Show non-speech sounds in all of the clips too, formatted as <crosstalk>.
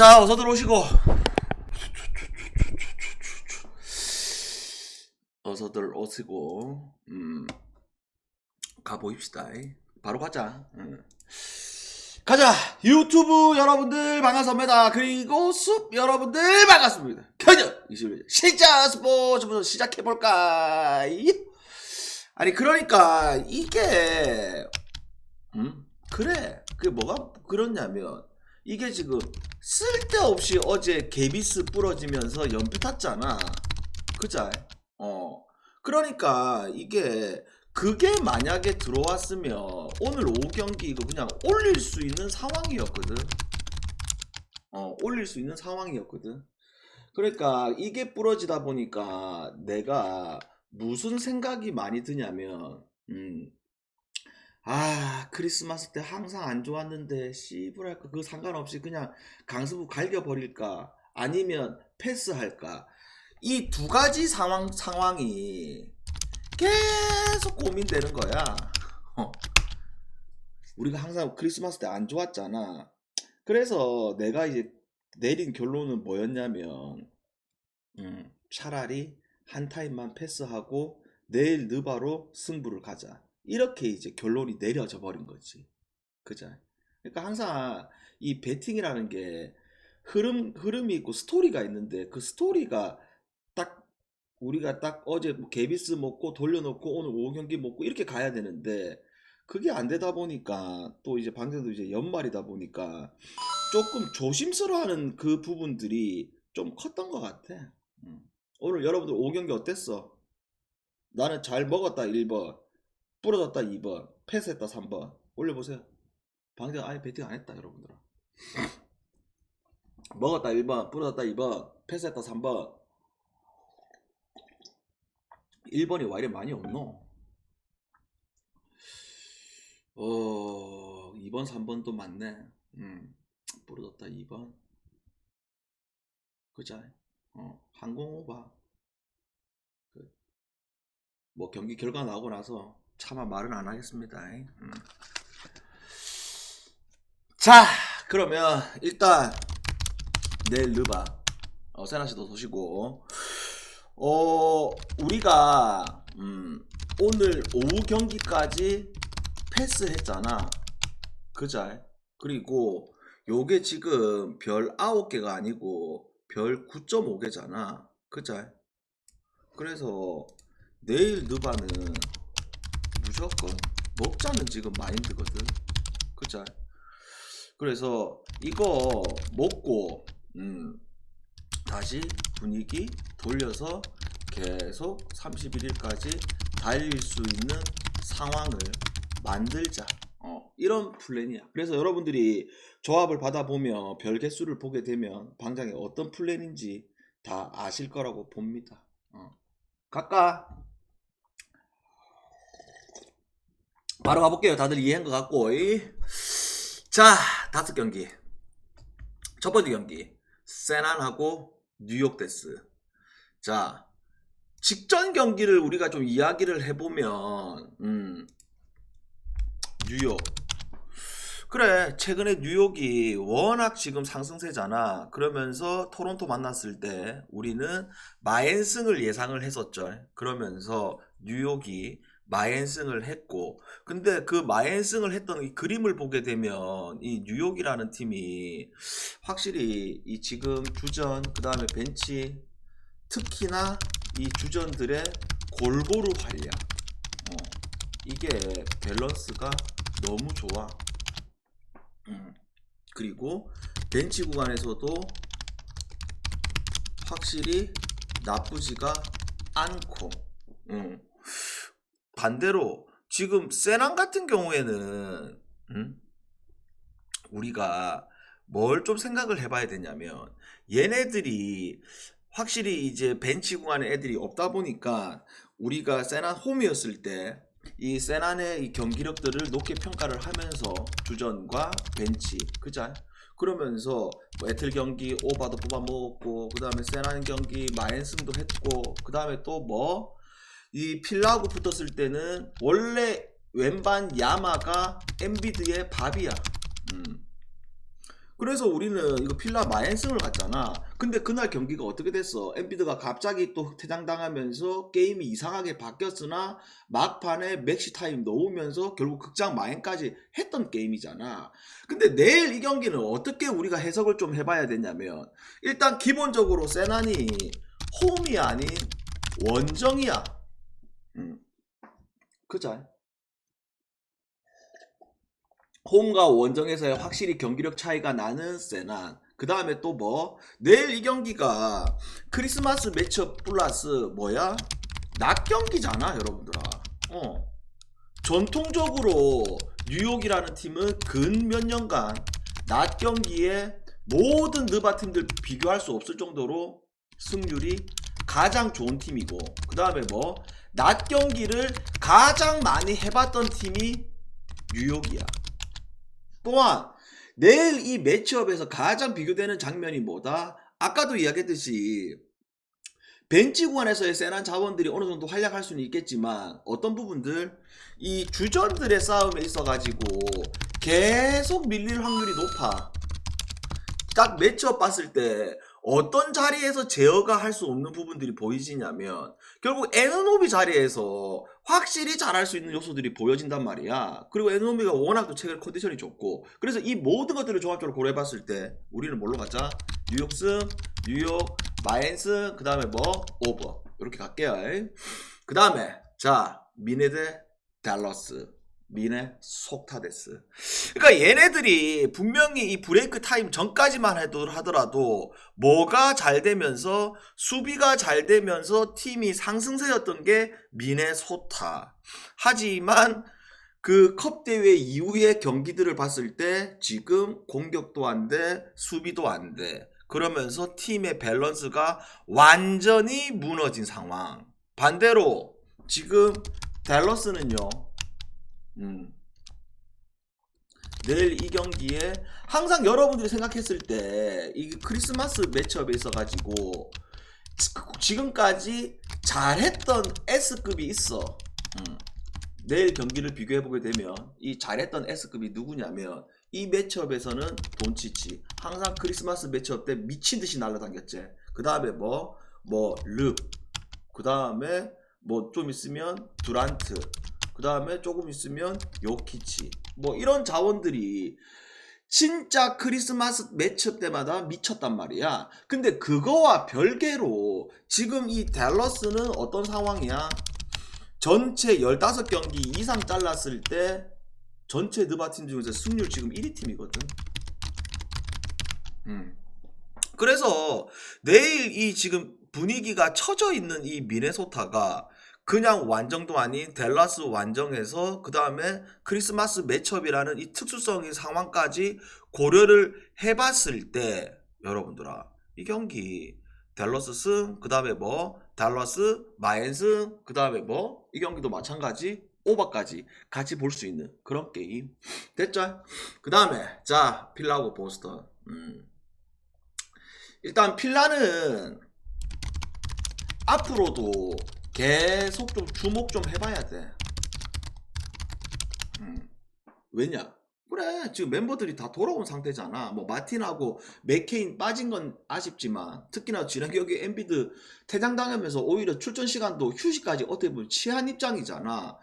자, 어서 들어오시고. 어서들 오시고, 음, 가보입시다. 바로 가자. 음. 가자! 유튜브 여러분들 반갑습니다. 그리고 숲 여러분들 반갑습니다. 현역 21일 실자 스포츠부터 시작해볼까? 아니, 그러니까, 이게, 음? 그래. 그게 뭐가 그렇냐면, 이게 지금 쓸데없이 어제 개비스 부러지면서 연패 탔잖아. 그자? 어. 그러니까 이게 그게 만약에 들어왔으면 오늘 오후 경기 이거 그냥 올릴 수 있는 상황이었거든. 어, 올릴 수 있는 상황이었거든. 그러니까 이게 부러지다 보니까 내가 무슨 생각이 많이 드냐면, 음, 아, 크리스마스 때 항상 안 좋았는데, 씨부랄까, 그거 상관없이 그냥 강습부 갈겨버릴까? 아니면 패스할까? 이 두 가지 상황, 상황이 계속 고민되는 거야. 어. 우리가 항상 크리스마스 때 안 좋았잖아. 그래서 내가 이제 내린 결론은 뭐였냐면, 음, 차라리 한 타임만 패스하고 내일 느바로 승부를 가자. 이렇게 이제 결론이 내려져 버린 거지. 그죠? 그러니까 항상 이 배팅이라는 게 흐름 흐름이 있고 스토리가 있는데 그 스토리가 딱 우리가 딱 어제 뭐 개비스 먹고 돌려놓고 오늘 오후 경기 먹고 이렇게 가야 되는데 그게 안 되다 보니까 또 이제 방금도 이제 연말이다 보니까 조금 조심스러워하는 그 부분들이 좀 컸던 것 같아. 음. 오늘 여러분들 오후 경기 어땠어? 나는 잘 먹었다 1번 부러졌다 2번 패스했다 3번. 올려보세요. 방금 아예 배팅 안 했다 여러분들 <laughs> 먹었다 1번 부러졌다 2번 패스했다 3번. 1번이 와 이래 많이 없노? 어 2번 3번 또 많네. 음 부러졌다 2번. 그자 어 항공 오바. 그, 뭐 경기 결과 나오고 나서 차마 말은 안 하겠습니다. 음. 자, 그러면 일단 내일 르바 어, 세나 씨도 보시고 어 우리가 음, 오늘 오후 경기까지 패스했잖아. 그자? 그리고 요게 지금 별 9개가 아니고 별 9.5개잖아. 그자? 그래서 내일 느바는 무조건 먹자는 지금 마인드거든. 그자? 그래서 이거 먹고 음, 다시 분위기 돌려서 계속 31일까지 달릴 수 있는 상황을 만들자. 어, 이런 플랜이야. 그래서 여러분들이 조합을 받아보면 별 개수를 보게 되면 방장이 어떤 플랜인지 다 아실 거라고 봅니다. 어. 갈까? 바로 가볼게요. 다들 이해한 것 같고. 이. 자, 다섯 경기. 첫 번째 경기. 세난하고 뉴욕 데스. 자, 직전 경기를 우리가 좀 이야기를 해보면, 음, 뉴욕. 그래, 최근에 뉴욕이 워낙 지금 상승세잖아. 그러면서 토론토 만났을 때 우리는 마엔승을 예상을 했었죠. 그러면서 뉴욕이 마엔승을 했고, 근데 그 마엔승을 했던 이 그림을 보게 되면 이 뉴욕이라는 팀이 확실히 이 지금 주전, 그 다음에 벤치, 특히나 이 주전들의 골고루 활약. 어, 이게 밸런스가 너무 좋아. 음, 그리고 벤치 구간에서도 확실히 나쁘지가 않고. 음. 반대로 지금 세난 같은 경우에는 음? 우리가 뭘 좀 생각을 해봐야 되냐면 얘네들이 확실히 이제 벤치 구간에 애들이 없다 보니까 우리가 세난 홈이었을 때 이 세난의 이 경기력들을 높게 평가를 하면서 주전과 벤치 그자 그러면서 뭐 애틀 경기 오바도 뽑아 먹었고 그 다음에 세난 경기 마엔승도 했고 그 다음에 또뭐 이 필라하고 붙었을 때는 원래 왼반 야마가 엔비드의 밥이야. 음. 그래서 우리는 이거 필라 마엔승을 갔잖아. 근데 그날 경기가 어떻게 됐어? 엠비드가 갑자기 또 퇴장당하면서 게임이 이상하게 바뀌었으나 막판에 맥시 타임 넣으면서 결국 극장 마엔까지 했던 게임이잖아. 근데 내일 이 경기는 어떻게 우리가 해석을 좀 해봐야 되냐면 일단 기본적으로 세난이 홈이 아닌 원정이야. 음. 그자. 홈과 원정에서의 확실히 경기력 차이가 나는 세난. 그 다음에 또 뭐? 내일 이 경기가 크리스마스 매치업 플러스 뭐야? 낮 경기잖아, 여러분들아. 어. 전통적으로 뉴욕이라는 팀은 근 몇 년간 낮 경기에 모든 느바 팀들 비교할 수 없을 정도로 승률이 가장 좋은 팀이고 그 다음에 뭐 낮 경기를 가장 많이 해봤던 팀이 뉴욕이야. 또한 내일 이 매치업에서 가장 비교되는 장면이 뭐다? 아까도 이야기했듯이 벤치 구간에서의 세난 자원들이 어느 정도 활약할 수는 있겠지만 어떤 부분들 이 주전들의 싸움에 있어 가지고 계속 밀릴 확률이 높아. 딱 매치업 봤을 때 어떤 자리에서 제어가 할 수 없는 부분들이 보이지냐면 결국 에너노비 자리에서 확실히 잘할 수 있는 요소들이 보여진단 말이야. 그리고 에너노비가 워낙 또 최근 컨디션이 좋고 그래서 이 모든 것들을 종합적으로 고려해봤을 때 우리는 뭘로 가자? 뉴욕승, 뉴욕, 마엔스, 그 다음에 뭐 오버 이렇게 갈게요. 그 다음에 자 미네 대 달러스. 미네 속타데스. 그러니까 얘네들이 분명히 이 브레이크 타임 전까지만 해도 하더라도 뭐가 잘 되면서 수비가 잘 되면서 팀이 상승세였던 게 미네소타. 하지만 그 컵 대회 이후의 경기들을 봤을 때 지금 공격도 안 돼, 수비도 안 돼. 그러면서 팀의 밸런스가 완전히 무너진 상황. 반대로 지금 댈러스는요. 음. 내일 이 경기에 항상 여러분들이 생각했을 때 이 크리스마스 매치업에 있어가지고 지- 지금까지 잘했던 S급이 있어. 음. 내일 경기를 비교해보게 되면 이 잘했던 S급이 누구냐면 이 매치업에서는 돈치치 항상 크리스마스 매치업 때 미친 듯이 날라다녔지. 그 다음에 뭐 뭐 르, 그 다음에 뭐 좀 있으면 두란트, 그 다음에 조금 있으면 요키치 뭐 이런 자원들이 진짜 크리스마스 매치업 때마다 미쳤단 말이야. 근데 그거와 별개로 지금 이 댈러스는 어떤 상황이야? 전체 15경기 이상 잘랐을 때 전체 느바팀 중에서 승률 지금 1위 팀이거든. 음. 그래서 내일 이 지금 분위기가 처져 있는 이 미네소타가 그냥 완정도 아닌 댈러스 완정에서 그 다음에 크리스마스 매첩이라는 이 특수성의 상황까지 고려를 해봤을 때 여러분들아 이 경기. 댈러스 승, 그 다음에 뭐? 달러스, 마엔승, 그 다음에 뭐? 이 경기도 마찬가지 오버까지 같이 볼 수 있는 그런 게임. 됐죠? 그 다음에 자 필라하고 보스턴. 음. 일단 필라는 앞으로도 계속 좀 주목 좀 해봐야 돼. 음. 왜냐? 그래 지금 멤버들이 다 돌아온 상태잖아. 뭐 마틴하고 맥케인 빠진 건 아쉽지만 특히나 지난 경기 엔비드 퇴장당하면서 오히려 출전 시간도 휴식까지 어떻게 보면 취한 입장이잖아.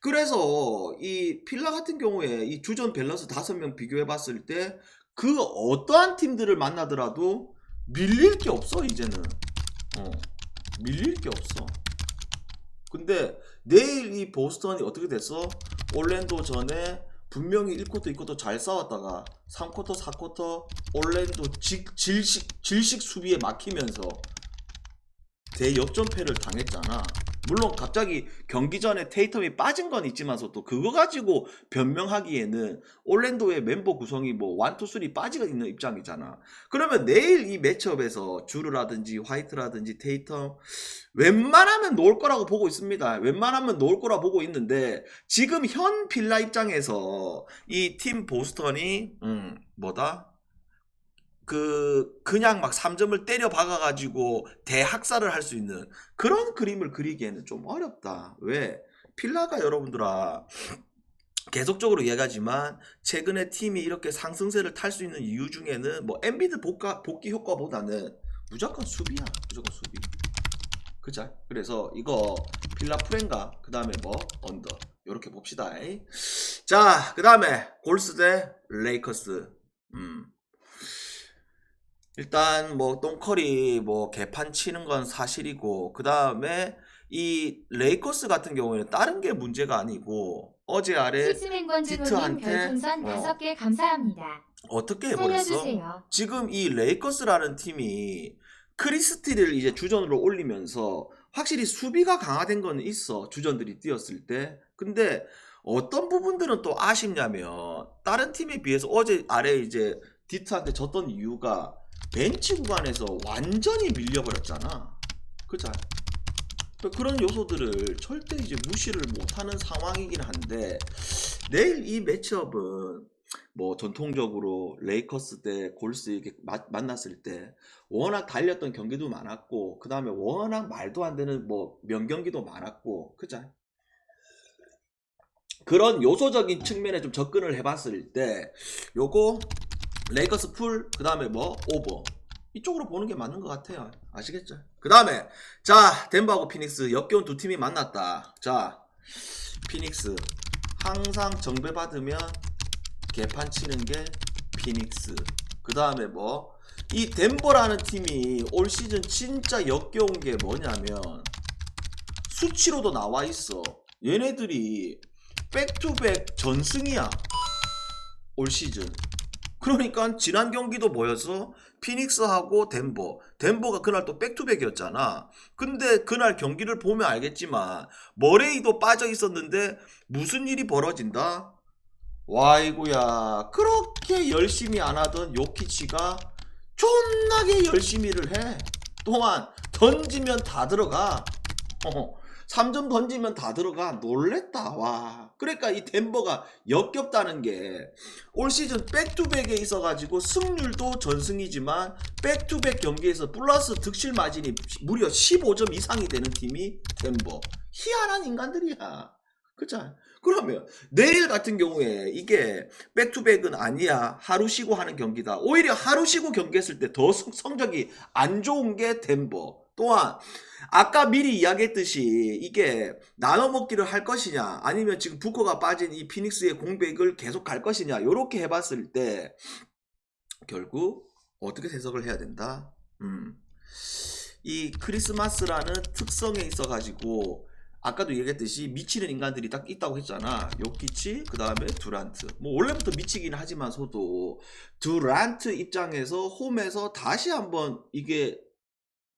그래서 이 필라 같은 경우에 이 주전 밸런스 다섯 명 비교해 봤을 때 그 어떠한 팀들을 만나더라도 밀릴 게 없어 이제는. 어. 밀릴 게 없어. 근데 내일 이 보스턴이 어떻게 됐어? 올랜도 전에 분명히 1쿼터, 2쿼터 잘 싸웠다가 3쿼터, 4쿼터 올랜도 직, 질식, 질식 수비에 막히면서 대역전패를 당했잖아. 물론 갑자기 경기 전에 테이텀이 빠진 건 있지만서 또 그거 가지고 변명하기에는 올랜도의 멤버 구성이 뭐 1, 2, 3 빠지가 있는 입장이잖아. 그러면 내일 이 매치업에서 주르라든지 화이트라든지 테이텀 웬만하면 놓을 거라고 보고 있습니다. 웬만하면 놓을 거라 보고 있는데 지금 현 필라 입장에서 이 팀 보스턴이 음 뭐다? 그 그냥 막 3점을 때려 박아 가지고 대학살을 할 수 있는 그런 그림을 그리기에는 좀 어렵다. 왜? 필라가 여러분들아 계속적으로 이야기하지만 최근에 팀이 이렇게 상승세를 탈 수 있는 이유 중에는 뭐 엔비드 복가, 복귀 효과보다는 무조건 수비야. 무조건 수비. 그죠? 그래서 이거 빌라 프렌가 그 다음에 뭐 언더 요렇게 봅시다. 자, 그 다음에 골스 대 레이커스. 음. 일단 뭐 똥커리 뭐 개판 치는 건 사실이고 그 다음에 이 레이커스 같은 경우에는 다른 게 문제가 아니고 어제 아래 디트한테, 별풍선 어. 다섯 개 감사합니다. 어떻게 해버렸어? 살려주세요. 지금 이 레이커스라는 팀이 크리스티를 이제 주전으로 올리면서 확실히 수비가 강화된 건 있어 주전들이 뛰었을 때 근데 어떤 부분들은 또 아쉽냐면 다른 팀에 비해서 어제 아래 이제 디트한테 졌던 이유가 벤치 구간에서 완전히 밀려버렸잖아 그죠? 그런 요소들을 절대 이제 무시를 못하는 상황이긴 한데 내일 이 매치업은 뭐 전통적으로 레이커스 때 골스 이렇게 마- 만났을 때 워낙 달렸던 경기도 많았고 그 다음에 워낙 말도 안 되는 뭐 명경기도 많았고 그죠? 그런 요소적인 측면에 좀 접근을 해봤을 때 요거 레이커스 풀 그 다음에 뭐 오버 이쪽으로 보는 게 맞는 것 같아요 아시겠죠? 그 다음에 자 덴버하고 피닉스 역겨운 두 팀이 만났다 자 피닉스 항상 정배 받으면 개판 치는 게 피닉스. 그 다음에 뭐, 이 덴버라는 팀이 올 시즌 진짜 역겨운 게 뭐냐면, 수치로도 나와 있어. 얘네들이 백투백 전승이야. 올 시즌. 그러니까 지난 경기도 뭐였어? 피닉스하고 덴버. 덴버가 그날 또 백투백이었잖아. 근데 그날 경기를 보면 알겠지만, 머레이도 빠져 있었는데, 무슨 일이 벌어진다? 와이구야 그렇게 열심히 안 하던 요키치가 존나게 열심히를 해 또한 던지면 다 들어가 어, 3점 던지면 다 들어가 놀랬다 와 그러니까 이 덴버가 역겹다는 게 올 시즌 백투백에 있어가지고 승률도 전승이지만 백투백 경기에서 플러스 득실 마진이 무려 15점 이상이 되는 팀이 덴버 희한한 인간들이야 그죠 그러면 내일 같은 경우에 이게 백투백은 아니야. 하루 쉬고 하는 경기다. 오히려 하루 쉬고 경기했을 때 더 성적이 안 좋은 게 덴버. 또한 아까 미리 이야기했듯이 이게 나눠 먹기를 할 것이냐 아니면 지금 부커가 빠진 이 피닉스의 공백을 계속 갈 것이냐 요렇게 해봤을 때 결국 어떻게 해석을 해야 된다. 음. 이 크리스마스라는 특성에 있어가지고 아까도 얘기했듯이 미치는 인간들이 딱 있다고 했잖아. 요키치, 그 다음에 두란트. 뭐 원래부터 미치긴 하지만서도 두란트 입장에서 홈에서 다시 한번 이게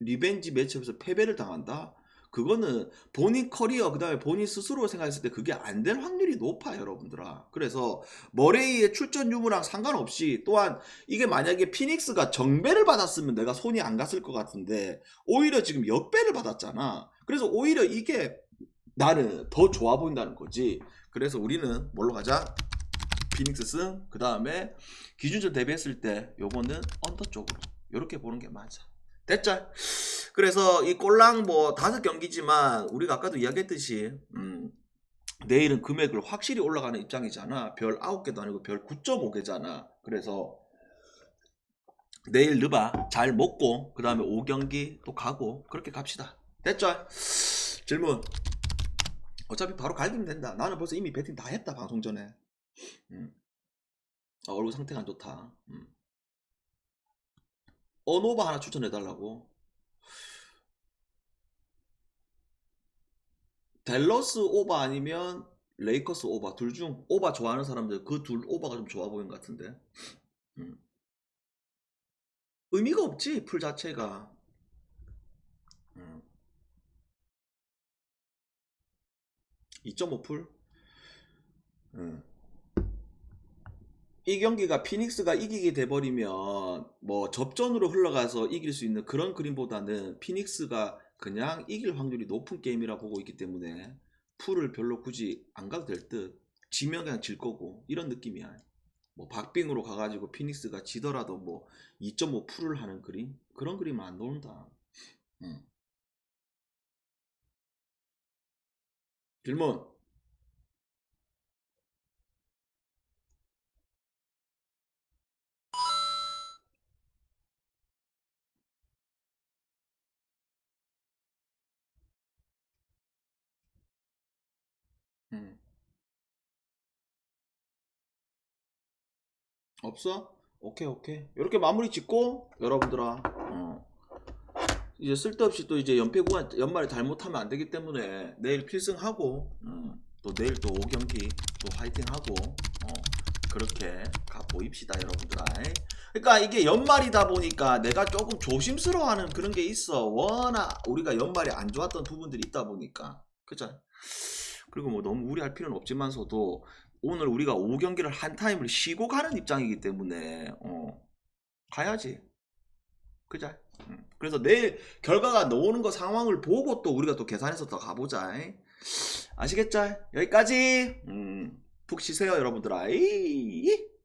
리벤지 매치업에서 패배를 당한다. 그거는 본인 커리어 그 다음에 본인 스스로 생각했을 때 그게 안 될 확률이 높아 여러분들아. 그래서 머레이의 출전 유무랑 상관없이 또한 이게 만약에 피닉스가 정배를 받았으면 내가 손이 안 갔을 것 같은데 오히려 지금 역배를 받았잖아. 그래서 오히려 이게 나는 더 좋아 보인다는 거지. 그래서 우리는 뭘로 가자? 피닉스 승, 그 다음에 기준점 대비했을 때 요거는 언더 쪽으로 이렇게 보는 게 맞아. 됐죠? 그래서 이 꼴랑 뭐 다섯 경기지만 우리가 아까도 이야기했듯이 음, 내일은 금액을 확실히 올라가는 입장이잖아. 별 9개도 아니고 별 9.5개잖아. 그래서 내일 느바 잘 먹고 그 다음에 5경기 또 가고 그렇게 갑시다. 됐죠? 질문. 어차피 바로 갈기면 된다. 나는 벌써 이미 배팅 다 했다 방송 전에. 음. 아, 얼굴 상태가 안 좋다. 음. 언오바 하나 추천해달라고. 델러스 오바 아니면 레이커스 오바 둘 중 오바 좋아하는 사람들 그 둘 오바가 좀 좋아 보이는 것 같은데. 음. 의미가 없지 풀 자체가. 음. 2.5풀? 음. 이 경기가 피닉스가 이기게 돼버리면 뭐 접전으로 흘러가서 이길 수 있는 그런 그림보다는 피닉스가 그냥 이길 확률이 높은 게임이라 보고 있기 때문에 풀을 별로 굳이 안 가도 될 듯. 지면 그냥 질 거고 이런 느낌이야. 뭐 박빙으로 가가지고 피닉스가 지더라도 뭐 2.5 풀을 하는 그림 그런 그림은 안 나온다. 음. 질문. 없어? 오케이 오케이 이렇게 마무리 짓고 여러분들아 어. 이제 쓸데없이 또 이제 연패구간 연말에 잘못하면 안 되기 때문에 내일 필승하고 음. 또 내일 또 5경기 또 화이팅하고 어. 그렇게 가보입시다 여러분들아 그러니까 이게 연말이다 보니까 내가 조금 조심스러워하는 그런 게 있어 워낙 우리가 연말이 안 좋았던 부분들이 있다 보니까 그죠 그리고 뭐 너무 무리할 필요는 없지만서도 오늘 우리가 5경기를 한 타임을 쉬고 가는 입장이기 때문에 어, 가야지. 그자. 음. 그래서 내일 결과가 나오는 거 상황을 보고 또 우리가 또 계산해서 더 가보자. 아시겠죠? 여기까지. 음, 푹 쉬세요, 여러분들아. 이